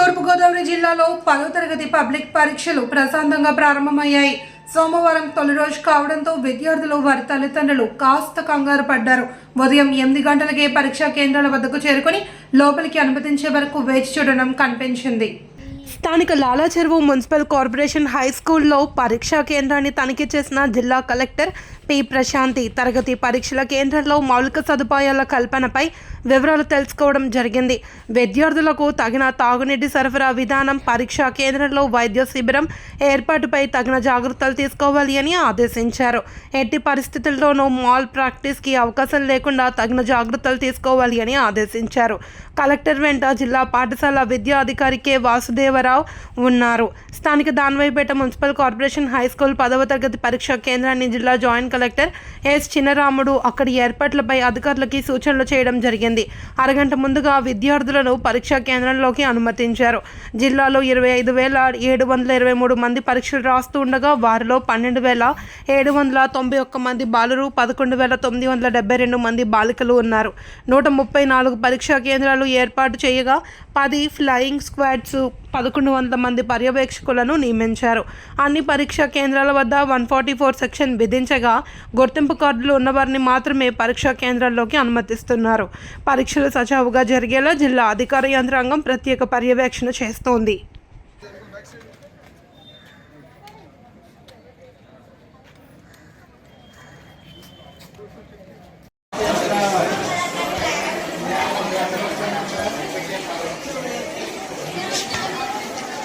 తూర్పుగోదావరి జిల్లాలో పదో తరగతి పబ్లిక్ పరీక్షలు ప్రశాంతంగా ప్రారంభమయ్యాయి. సోమవారం తొలి రోజు కావడంతో విద్యార్థులు వారి తల్లిదండ్రులు కాస్త కంగారు పడ్డారు. ఉదయం ఎనిమిది గంటలకే పరీక్షా కేంద్రాల వద్దకు చేరుకుని లోపలికి అనుమతించే వరకు వేచి చూడడం కనిపించింది. స్థానిక లాలా చెరువు మున్సిపల్ కార్పొరేషన్ హై స్కూల్లో పరీక్షా కేంద్రాన్ని తనిఖీ చేసిన జిల్లా కలెక్టర్ పి ప్రశాంతి. తరగతి పరీక్షల కేంద్రంలో మౌలిక సదుపాయాల కల్పనపై వివరాలు తెలుసుకోవడం జరిగింది. విద్యార్థులకు తగిన తాగునీటి సరఫరా విధానం పరీక్షా కేంద్రంలో వైద్య శిబిరం ఏర్పాటుపై తగిన జాగ్రత్తలు తీసుకోవాలి అని ఆదేశించారు. ఎట్టి పరిస్థితుల్లోనూ మాల్ ప్రాక్టీస్కి అవకాశం లేకుండా తగిన జాగ్రత్తలు తీసుకోవాలి అని ఆదేశించారు. కలెక్టర్ వెంట జిల్లా పాఠశాల విద్యా కె. వాసుదేవ వాసుదేవరావు ఉన్నారు. స్థానిక Danvaipeta municipal corporation high school పదవ తరగతి పరీక్షా కేంద్రాన్ని జిల్లా జాయింట్ కలెక్టర్ ఎస్ చిన్నరాముడు అక్కడి ఏర్పాట్లపై అధికారులకి సూచనలు చేయడం జరిగింది. అరగంట ముందుగా విద్యార్థులను పరీక్షా కేంద్రంలోకి అనుమతించారు. జిల్లాలో ఇరవై ఐదు వేల ఏడు వందల ఇరవై మూడు మంది పరీక్షలు రాస్తూ ఉండగా వారిలో పన్నెండు వేల ఏడు వందల తొంభై ఒక్క మంది బాలురు పదకొండు వేల తొమ్మిది వందల డెబ్బై రెండు మంది బాలికలు ఉన్నారు. నూట ముప్పై నాలుగు పరీక్షా కేంద్రాలు ఏర్పాటు చేయగా పది ఫ్లయింగ్ స్క్వాడ్స్ పదకొండు వందల మంది పర్యవేక్షకులను నియమించారు. అన్ని పరీక్షా కేంద్రాల వద్ద వన్ ఫార్టీ ఫోర్ సెక్షన్ విధించగా గుర్తింపు కార్డులు ఉన్నవారిని మాత్రమే పరీక్షా కేంద్రాల్లోకి అనుమతిస్తున్నారు. పరీక్షలు సజావుగా జరిగేలా జిల్లా అధికార యంత్రాంగం ప్రత్యేక పర్యవేక్షణ చేస్తోంది.